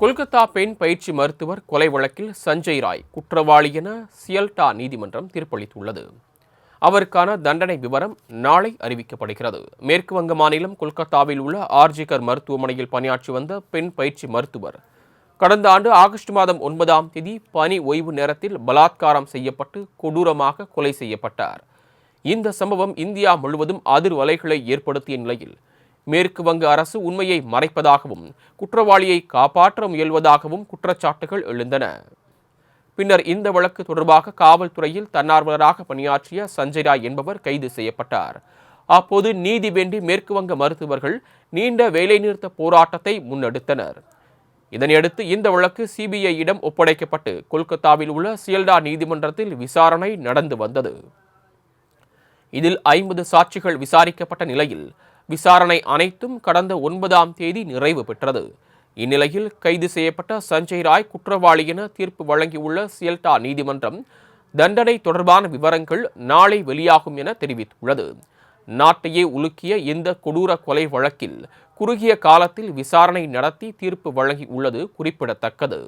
கொல்கத்தா பெண் பயிற்சி மருத்துவர் கொலை வழக்கில் சஞ்சய் ராய் குற்றவாளி என சியல்டா நீதிமன்றம் தீர்ப்பளித்துள்ளது. அவருக்கான தண்டனை விவரம் நாளை அறிவிக்கப்படுகிறது. மேற்கு வங்க மாநிலம் கொல்கத்தாவில் உள்ள ஆர்ஜிகர் மருத்துவமனையில் பணியாற்றி வந்த பெண் பயிற்சி மருத்துவர் கடந்த ஆண்டு ஆகஸ்ட் மாதம் ஒன்பதாம் தேதி பணி ஓய்வு நேரத்தில் பலாத்காரம் செய்யப்பட்டு கொடூரமாக கொலை செய்யப்பட்டார். இந்த சம்பவம் இந்தியா முழுவதும் அதிர்வலைகளை ஏற்படுத்திய நிலையில் மேற்கு வங்க அரசு உண்மையை மறைப்பதாகவும் குற்றவாளியை காப்பாற்ற முயல்வதாகவும் குற்றச்சாட்டுகள் எழுந்தன. பின்னர் இந்த வழக்கு தொடர்பாக காவல்துறையில் தன்னார்வலராக பணியாற்றிய சஞ்சய் ராய் என்பவர் கைது செய்யப்பட்டார். அப்போது நீதி வேண்டி மேற்கு வங்க மருத்துவர்கள் நீண்ட வேலைநிறுத்த போராட்டத்தை முன்னெடுத்தனர். இதனையடுத்து இந்த வழக்கு சிபிஐயிடம் ஒப்படைக்கப்பட்டு கொல்கத்தாவில் உள்ள சியல்டா நீதிமன்றத்தில் விசாரணை நடந்து வந்தது. இதில் ஐம்பது சாட்சிகள் விசாரிக்கப்பட்ட நிலையில் விசாரணை அனைத்தும் கடந்த ஒன்பதாம் தேதி நிறைவு பெற்றது. இந்நிலையில் கைது செய்யப்பட்ட சஞ்சய் ராய் குற்றவாளி என தீர்ப்பு வழங்கியுள்ள சியல்டா நீதிமன்றம் தண்டனை தொடர்பான விவரங்கள் நாளை வெளியாகும் என தெரிவித்துள்ளது. நாட்டையே உலுக்கிய இந்த கொடூர கொலை வழக்கில் குறுகிய காலத்தில் விசாரணை நடத்தி தீர்ப்பு வழங்கி உள்ளது குறிப்பிடத்தக்கது.